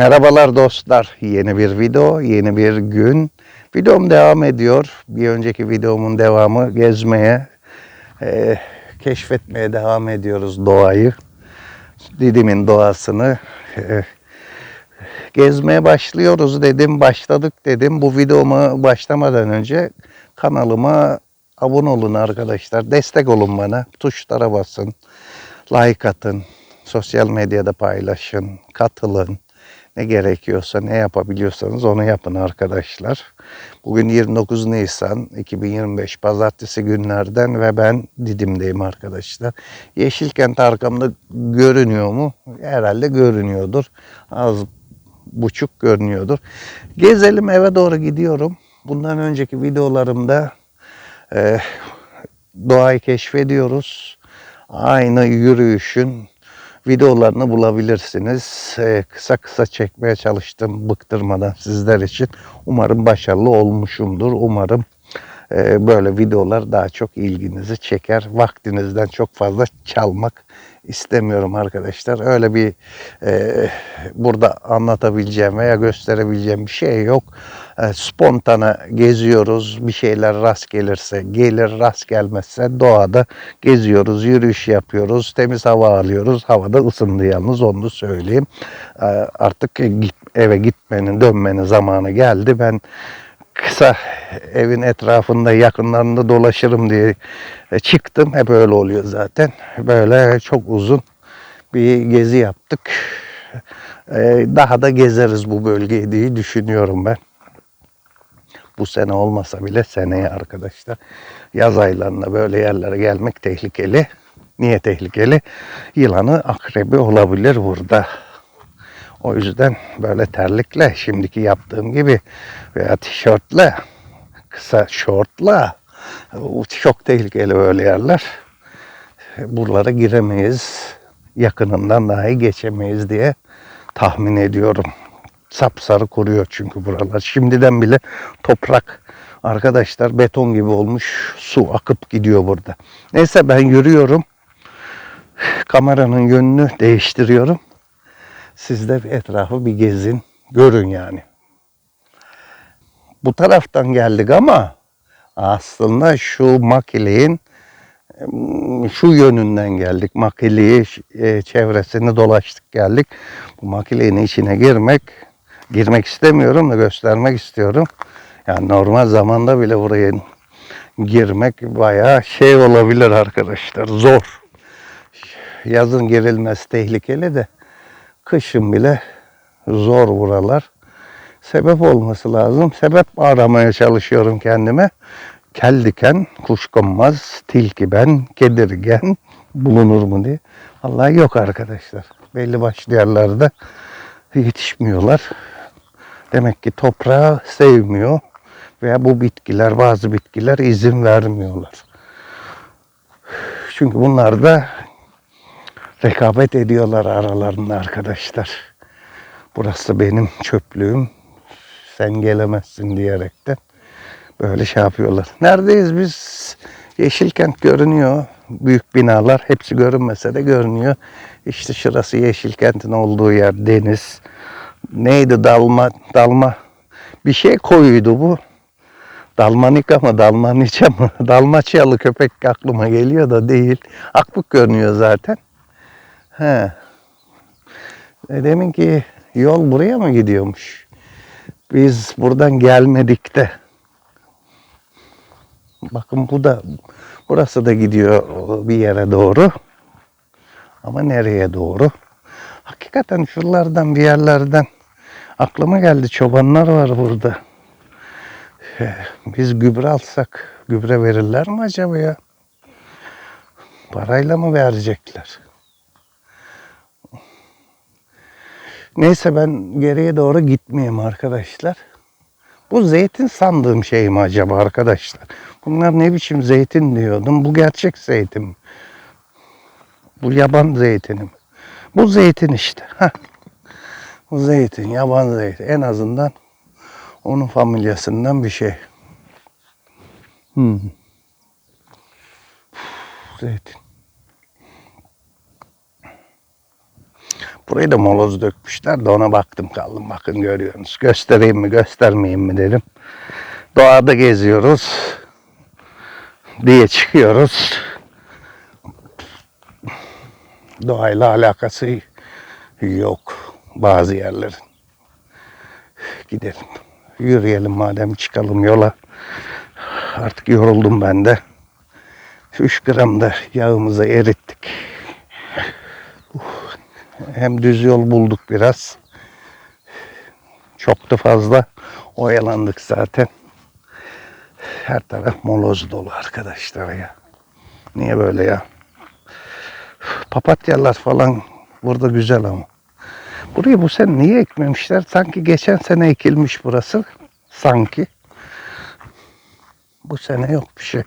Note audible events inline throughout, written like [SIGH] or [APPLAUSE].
Merhabalar dostlar. Yeni bir video, yeni bir gün. Videom devam ediyor. Bir önceki videomun devamı gezmeye, e, keşfetmeye devam ediyoruz doğayı. Didim'in doğasını. e, gezmeye başlıyoruz dedim, başladık dedim. Bu videoma başlamadan önce kanalıma abone olun arkadaşlar. Destek olun bana. Tuşlara basın. Like atın. Sosyal medyada paylaşın. Katılın. Ne gerekiyorsa, ne yapabiliyorsanız onu yapın arkadaşlar. Bugün 29 Nisan 2025 Pazartesi günlerden ve ben Didim'deyim arkadaşlar. Yeşilkent arkamda görünüyor mu? Herhalde görünüyordur. Az buçuk görünüyordur. Gezelim eve doğru gidiyorum. Bundan önceki videolarımda e, doğayı keşfediyoruz. Aynı yürüyüşün videolarını bulabilirsiniz. E, kısa kısa çekmeye çalıştım bıktırmadan sizler için. Umarım başarılı olmuşumdur. Umarım e, böyle videolar daha çok ilginizi çeker. Vaktinizden çok fazla çalmak istemiyorum arkadaşlar. Öyle bir e, burada anlatabileceğim veya gösterebileceğim bir şey yok. Spontane geziyoruz. Bir şeyler rast gelirse gelir, rast gelmezse doğada geziyoruz, yürüyüş yapıyoruz, temiz hava alıyoruz. Havada ısındı yalnız onu söyleyeyim. E, artık eve gitmenin, dönmenin zamanı geldi. Ben kısa evin etrafında yakınlarında dolaşırım diye e, çıktım. Hep öyle oluyor zaten. Böyle çok uzun bir gezi yaptık. E, Daha da gezeriz bu bölgeyi diye düşünüyorum ben. Bu sene olmasa bile seneye arkadaşlar. Yaz aylarında böyle yerlere gelmek tehlikeli. Niye tehlikeli? Yılanı, akrebi olabilir burada. O yüzden böyle terlikle, şimdiki yaptığım gibi veya tişörtle, kısa şortla çok tehlikeli böyle yerler. Buralara giremeyiz. Yakınından dahi geçemeyiz diye tahmin ediyorum. Sapsarı kuruyor çünkü buralar. Şimdiden bile toprak arkadaşlar beton gibi olmuş. Su akıp gidiyor burada. Neyse ben yürüyorum. Kameranın yönünü değiştiriyorum. Siz de etrafı bir gezin, görün yani. Bu taraftan geldik ama aslında şu makileyin em, şu yönünden geldik. Makileyi e, çevresini dolaştık geldik. Bu makilenin içine girmek, girmek istemiyorum da göstermek istiyorum. Yani normal zamanda bile buraya girmek bayağı şey olabilir arkadaşlar. Zor. Yazın girilmesi tehlikeli de kışın bile zor buralar. Sebep olması lazım. Sebep aramaya çalışıyorum kendime. Kel diken, kuşkonmaz, tilki ben, kedirgen [LAUGHS] bulunur mu diye. Vallahi yok arkadaşlar. Belli başlı yerlerde yetişmiyorlar. Demek ki toprağı sevmiyor veya bu bitkiler, bazı bitkiler izin vermiyorlar. Çünkü bunlar da rekabet ediyorlar aralarında arkadaşlar. Burası benim çöplüğüm. Sen gelemezsin diyerekten böyle şey yapıyorlar. Neredeyiz biz? Yeşilkent görünüyor. Büyük binalar hepsi görünmese de görünüyor. İşte şurası Yeşilkent'in olduğu yer deniz. Neydi dalma dalma bir şey koyuydu bu. Dalmanika mı, dalmaniçe mı? [LAUGHS] Dalmaçyalı köpek aklıma geliyor da değil. Akbuk görünüyor zaten. He. E demin ki yol buraya mı gidiyormuş? Biz buradan gelmedik de. Bakın bu da burası da gidiyor bir yere doğru. Ama nereye doğru? Hakikaten şuralardan bir yerlerden aklıma geldi çobanlar var burada. Eh, Biz gübre alsak gübre verirler mi acaba ya? Parayla mı verecekler? Neyse ben geriye doğru gitmeyeyim arkadaşlar. Bu zeytin sandığım şey mi acaba arkadaşlar? Bunlar ne biçim zeytin diyordum. Bu gerçek zeytin? Bu yaban zeytini mi? Bu zeytin işte. [LAUGHS] Heh. Bu zeytin, yaban zeytin. En azından onun familyasından bir şey. Hmm. Zeytin. Burayı da moloz dökmüşler de ona baktım kaldım. Bakın görüyorsunuz. Göstereyim mi göstermeyeyim mi dedim. Doğada geziyoruz diye çıkıyoruz. Doğayla alakası yok bazı yerlerin. Gidelim. Yürüyelim madem çıkalım yola. Artık yoruldum ben de. 3 gram da yağımızı erittik. Hem düz yol bulduk biraz. Çok da fazla oyalandık zaten. Her taraf moloz dolu arkadaşlar ya. Niye böyle ya? Papatyalar falan burada güzel ama. Burayı bu sene niye ekmemişler? Sanki geçen sene ekilmiş burası. Sanki. Bu sene yok bir şey.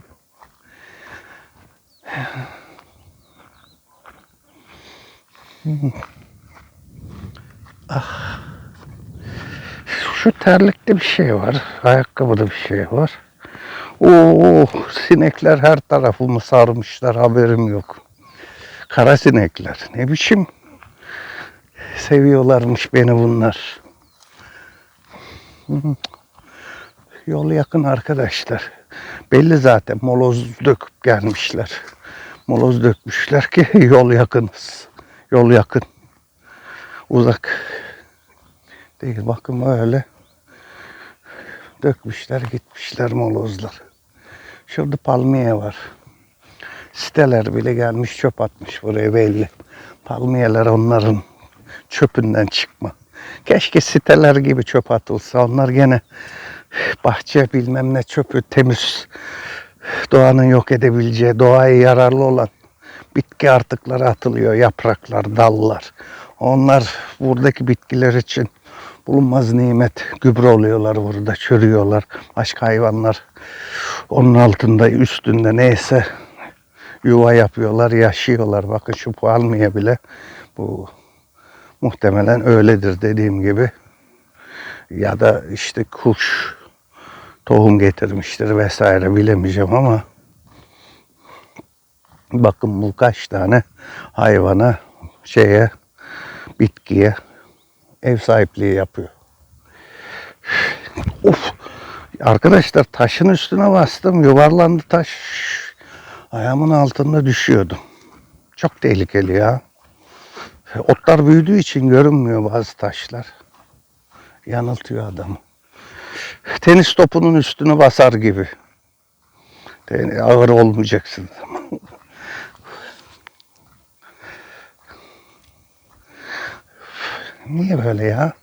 Ah. Şu terlikte bir şey var. Ayakkabıda bir şey var. Oo, sinekler her tarafımı sarmışlar haberim yok. Kara sinekler. Ne biçim seviyorlarmış beni bunlar. Yol yakın arkadaşlar. Belli zaten moloz döküp gelmişler. Moloz dökmüşler ki [LAUGHS] yol yakınız. Yol yakın. Uzak değil. Bakın böyle dökmüşler gitmişler molozlar. Şurada palmiye var. Siteler bile gelmiş çöp atmış buraya belli. Palmiyeler onların çöpünden çıkma. Keşke siteler gibi çöp atılsa. Onlar gene bahçe bilmem ne çöpü temiz. Doğanın yok edebileceği, doğaya yararlı olan bitki artıkları atılıyor. Yapraklar, dallar. Onlar buradaki bitkiler için bulunmaz nimet. Gübre oluyorlar burada, çürüyorlar. Başka hayvanlar onun altında, üstünde neyse yuva yapıyorlar, yaşıyorlar. Bakın şu palmiye bile bu muhtemelen öyledir dediğim gibi. Ya da işte kuş tohum getirmiştir vesaire bilemeyeceğim ama bakın bu kaç tane hayvana şeye bitkiye ev sahipliği yapıyor. Uf! Arkadaşlar taşın üstüne bastım. Yuvarlandı taş. Ayağımın altında düşüyordum. Çok tehlikeli ya. Otlar büyüdüğü için görünmüyor bazı taşlar. Yanıltıyor adamı. Tenis topunun üstüne basar gibi. Ağır olmayacaksın. Niye böyle ya?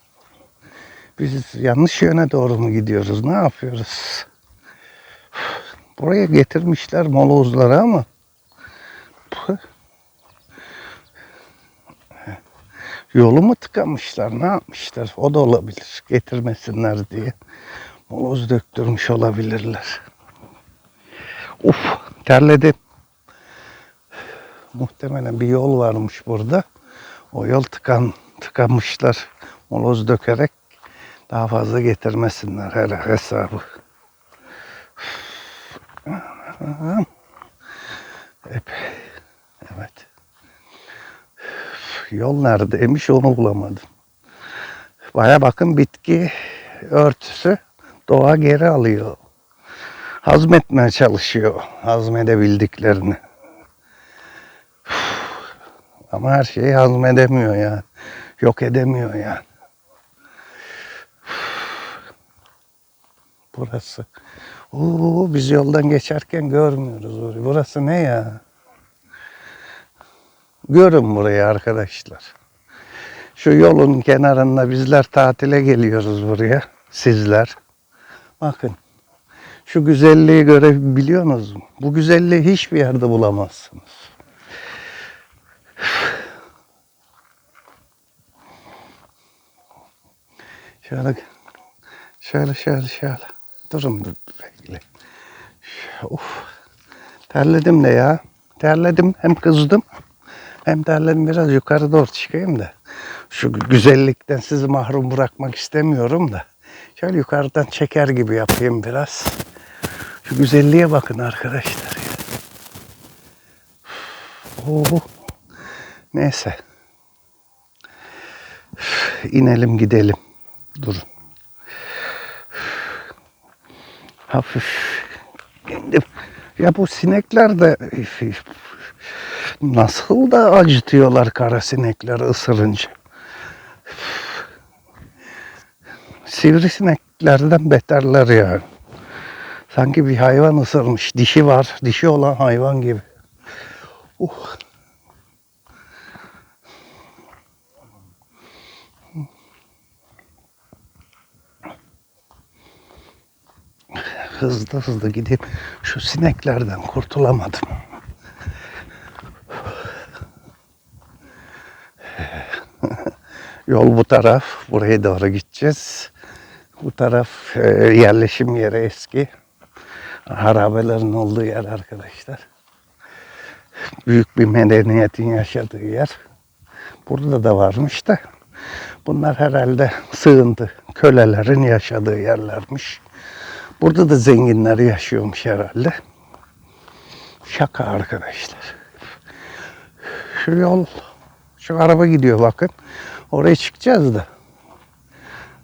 Biz yanlış yöne doğru mu gidiyoruz? Ne yapıyoruz? Buraya getirmişler molozları ama yolu mu tıkamışlar? Ne yapmışlar? O da olabilir. Getirmesinler diye. Moloz döktürmüş olabilirler. Uf terledim. Muhtemelen bir yol varmış burada. O yol tıkan, tıkanmışlar. Moloz dökerek daha fazla getirmesinler her hesabı. Hep. Evet. Yol neredeymiş onu bulamadım. Baya bakın bitki örtüsü doğa geri alıyor. Hazmetmeye çalışıyor. Hazmedebildiklerini. Ama her şeyi hazmedemiyor yani. Yok edemiyor yani. Burası. Oo, biz yoldan geçerken görmüyoruz orayı. Burası ne ya? Görün burayı arkadaşlar. Şu yolun kenarında bizler tatile geliyoruz buraya. Sizler. Bakın. Şu güzelliği görebiliyorsunuz mu? Bu güzelliği hiçbir yerde bulamazsınız. Şöyle şöyle şöyle şöyle. Durun dur bekle. Of. Terledim de ya. Terledim hem kızdım hem terledim biraz yukarı doğru çıkayım da. Şu güzellikten sizi mahrum bırakmak istemiyorum da. Şöyle yukarıdan çeker gibi yapayım biraz. Şu güzelliğe bakın arkadaşlar. Oo. Neyse. inelim gidelim. Durun. Hafif. Ya bu sinekler de nasıl da acıtıyorlar kara sinekleri ısırınca. Sivrisineklerden beterler yani. Sanki bir hayvan ısırmış. Dişi var. Dişi olan hayvan gibi. Uh. Hızlı hızlı gideyim. Şu sineklerden kurtulamadım. Yol bu taraf. Buraya doğru gideceğiz. Bu taraf e, yerleşim yeri eski. Harabelerin olduğu yer arkadaşlar. Büyük bir medeniyetin yaşadığı yer. Burada da varmış da. Bunlar herhalde sığındı. Kölelerin yaşadığı yerlermiş. Burada da zenginler yaşıyormuş herhalde. Şaka arkadaşlar. Şu yol, şu araba gidiyor bakın. Oraya çıkacağız da.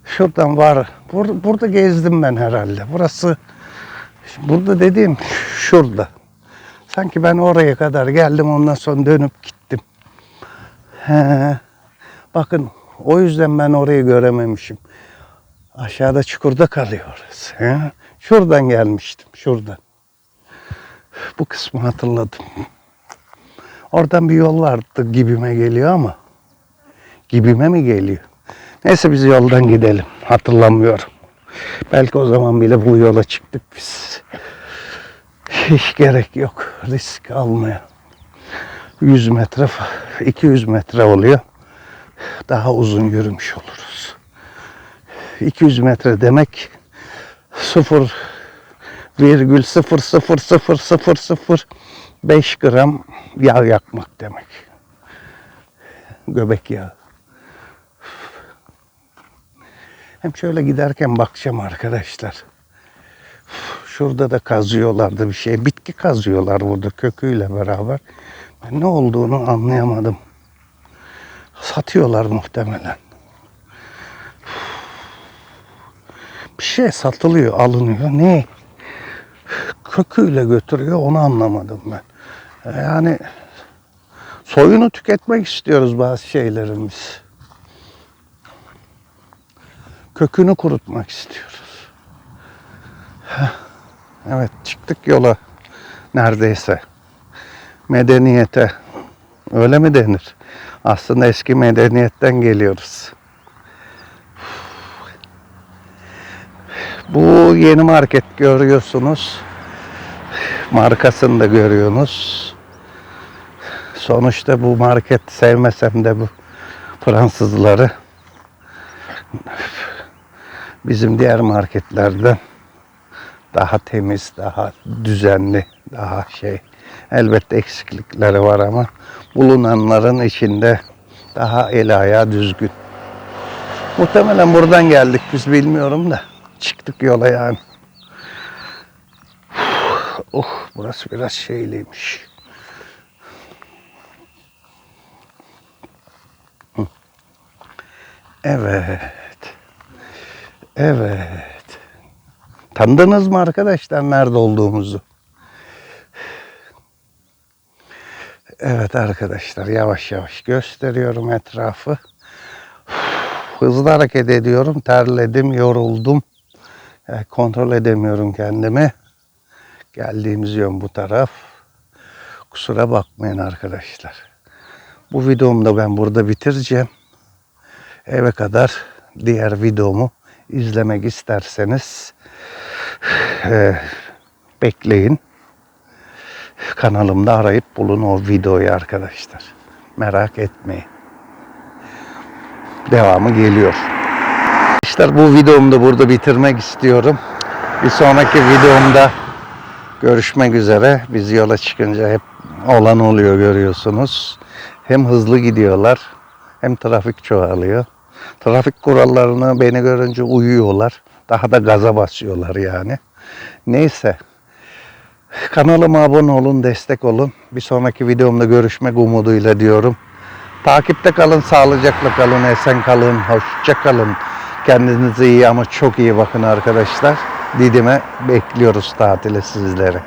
Şuradan var. Bur- burada gezdim ben herhalde. Burası burada dediğim şurada. Sanki ben oraya kadar geldim ondan sonra dönüp gittim. He. Bakın o yüzden ben orayı görememişim. Aşağıda çukurda kalıyor orası. He. Şuradan gelmiştim. Şuradan. Bu kısmı hatırladım. Oradan bir yol vardı gibime geliyor ama. Gibime mi geliyor? Neyse biz yoldan gidelim. Hatırlamıyorum. Belki o zaman bile bu yola çıktık biz. Hiç gerek yok risk almaya. 100 metre, 200 metre oluyor. Daha uzun yürümüş oluruz. 200 metre demek 0 virgül 0 0 0 0 0 5 gram yağ yakmak demek. Göbek yağı. Hem şöyle giderken bakacağım arkadaşlar. Şurada da kazıyorlardı bir şey. Bitki kazıyorlar burada köküyle beraber. Ben ne olduğunu anlayamadım. Satıyorlar muhtemelen. Bir şey satılıyor, alınıyor. Ne? Köküyle götürüyor onu anlamadım ben. Yani soyunu tüketmek istiyoruz bazı şeylerimiz. Kökünü kurutmak istiyoruz. Evet çıktık yola neredeyse. Medeniyete. Öyle mi denir? Aslında eski medeniyetten geliyoruz. Bu yeni market görüyorsunuz. Markasını da görüyorsunuz. Sonuçta bu market sevmesem de bu Fransızları bizim diğer marketlerden daha temiz, daha düzenli, daha şey. Elbette eksiklikleri var ama bulunanların içinde daha el ayağı düzgün. Muhtemelen buradan geldik biz bilmiyorum da. Çıktık yola yani. Oh burası biraz şeyliymiş. Evet. Evet. Tanıdınız mı arkadaşlar nerede olduğumuzu? Evet arkadaşlar yavaş yavaş gösteriyorum etrafı. Hızlı hareket ediyorum. Terledim, yoruldum. Yani kontrol edemiyorum kendimi. Geldiğimiz yön bu taraf. Kusura bakmayın arkadaşlar. Bu videomu da ben burada bitireceğim. Eve kadar diğer videomu izlemek isterseniz eee, bekleyin. Kanalımda arayıp bulun o videoyu arkadaşlar. Merak etmeyin. Devamı geliyor. Arkadaşlar bu videomu da burada bitirmek istiyorum. Bir sonraki videomda görüşmek üzere. Biz yola çıkınca hep olan oluyor görüyorsunuz. Hem hızlı gidiyorlar hem trafik çoğalıyor. Trafik kurallarını beni görünce uyuyorlar. Daha da gaza basıyorlar yani. Neyse. Kanalıma abone olun, destek olun. Bir sonraki videomda görüşmek umuduyla diyorum. Takipte kalın, sağlıcakla kalın, esen kalın, hoşça kalın. Kendinize iyi ama çok iyi bakın arkadaşlar. Didim'e bekliyoruz tatile sizleri.